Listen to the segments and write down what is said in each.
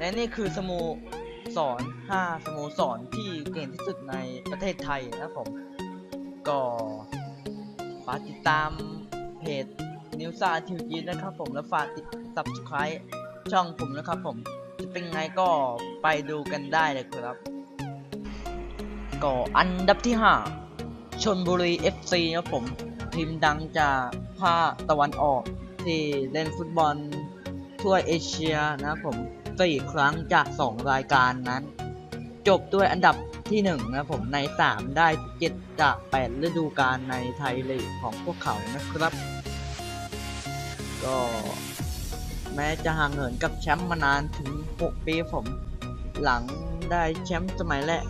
และนี่คือสโมสร5สโมสรที่เก่งที่สุดในประเทศไทยนะครับผมก็ฝากติดตามเพจนิวซาทีวีนะครับผมและฝากติด subscribe ช่องผมนะครับผมจะเป็นไงก็ไปดูกันได้เลยครับ ก็อันดับที่ 5ชนบุรี FC นะครับผมทีมดังจากภาคตะวันออก ที่เล่นฟุตบอลทั่วเอเชียนะครับผม สี่ครั้งจาก 2 รายการนั้น จบด้วยอันดับที่ 1 นะผมใน 3 ได้ 7 จาก 8 ฤดูกาลในไทยลีกของพวกเขานะครับ ก็แม้จะห่างเหินกับแชมป์มานานถึง 6 ปีผม หลังได้แชมป์สมัยแรก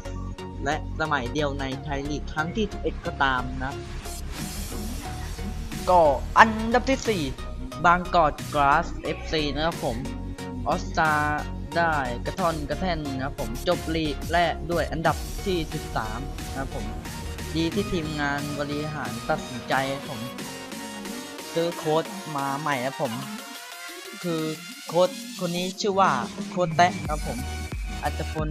และสมัยเดียวในไทยลีกครั้งที่ 11 ก็ตามนะก็อันดับที่ 4 บางกอกกราส FC นะครับผม ออสตาได้กระท่อนกระแท่นนะครับผมจบลีกแรกด้วยอันดับที่ 13 นะครับผมดีที่ทีมงานบริหารตัดสินใจผมซื้อโค้ดมาใหม่นะผม คือโค้ดคนนี้ชื่อว่าโค้ดแตะครับผมอัจพล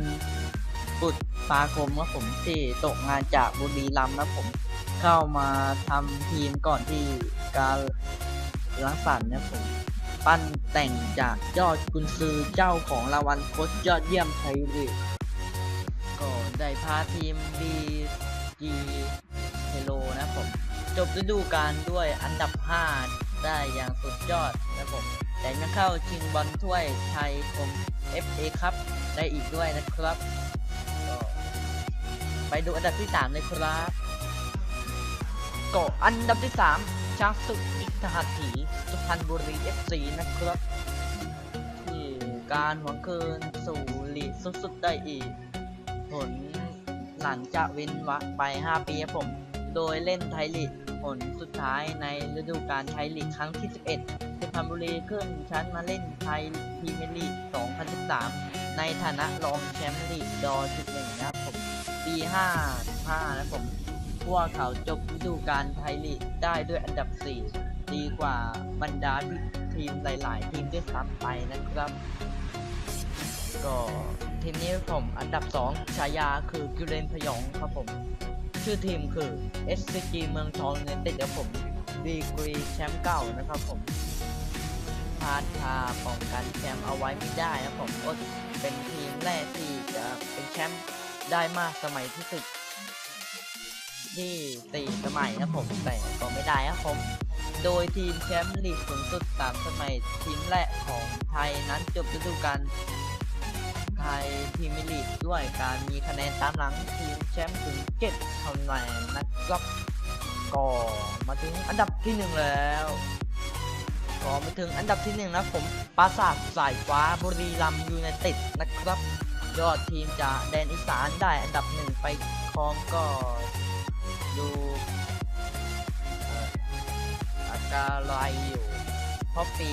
บุตรปาคมครับผมที่ตกงานจากบุรีรัมย์นะผมเข้ามาทำทีมก่อนที่การล้างสรรค์นะผม ปั้นแต่งจากยอดกุนซือเจ้าของรางวัลโค้ชยอดเยี่ยมไทยลีกก็ได้พาทีมดีจีเฮโลนะครับผมจบฤดูกาลด้วยอันดับ 5 ได้อย่างสุดยอดนะครับผมแต่ยังเข้าชิงบอลถ้วยไทยคม FA ครับได้อีกด้วยนะครับ ไปดูอันดับที่ 3 เลยครับก็อันดับที่ 3 ช้างศึกอิทหถีสุพรรณบุรี FC นะครับที่การหวังคืนสู่ลีกสุดๆได้อีก ผลหลังจากว้นวรรคไป 5 ปีครับผม โดยเล่นไทยลีกผลสุดท้ายในฤดูกาลไทยลีกครั้งที่ 11 สุพรรณบุรีขึ้นชั้นมาเล่นไทยพรีเมียร์ลีก 2013 ในฐานะรองแชมป์ลีกดอจุดหนึ่งนะครับผมปี 55นะครับผม พวกเขาจบฤดูกาลไทยลีกได้ด้วยอันดับ 4 ดีกว่าบรรดาทีมหลาย ๆ ทีมด้วยซ้ำไปนะครับ ก็ทีมนี้ผมอันดับ 2 ฉายาคือกิเลนพยองครับผม ชื่อทีมคือ SCG เมืองทองยูไนต็ดครับผมดีกรีแชมป์เก่านะครับผมพาดพาป้องกันแชมป์เอาไว้ไม่ได้นะครับผมก็เป็นทีมแรกที่จะเป็นแชมป์ได้มากสมัยที่สุด ที่สี่สมัยนะผมแต่ก็ไม่ได้ครับผม โดยทีมแชมป์ลีกสูงสุดสามสมัยทีมแรกของไทยนั้นจบฤดูกาลไทยพรีเมียร์ลีกด้วยการมีคะแนนตามหลังทีมแชมป์ถึง7คะแนนนะครับก็มาถึงอันดับที่หนึ่งแล้วก็มาถึงอันดับที่หนึ่งนะผมปราสาทสายฟ้าบุรีรัมย์ยูไนเต็ดนะครับ ยอดทีมจากแดนอีสานได้อันดับหนึ่งไปครองก็ ดูเอ่อาการายอยู่ เพราะปี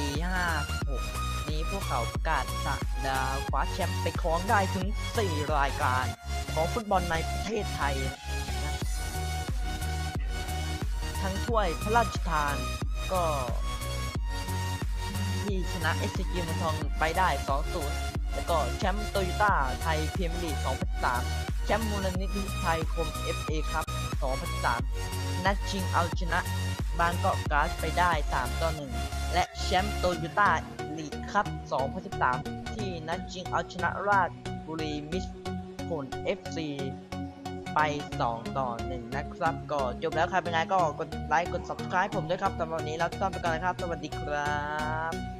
56 นี้พวกเขาประกาศสะดาคว้าแชมป์ไปครองได้ถึง 4 รายการ ของฟุตบอลในประเทศไทยนะทั้งถ้วยพระราชทานก็ที่ชนะ SCG เมืองทองไปได้ 2-0 แล้วก็แชมป์โตโยต้าไทยพรีเมียร์ลีก 2003 แชมป์มูลนิธิไทยคม FA ครับ 2003 นัดชิงเอาชนะบางกอกการ์ดไปได้ 3 ต่อ 1 และแชมป์โตโยต้าลีกครับ2013 ที่นัดชิงเอาชนะราชบุรีมิตรผล FC ไป 2 ต่อ 1 นะครับ ก็จบแล้วครับเป็นไงก็กดไลค์ กด subscribe ผมด้วยครับสำหรับวันนี้แล้วต้องไปก่อนนะครับ สวัสดีครับ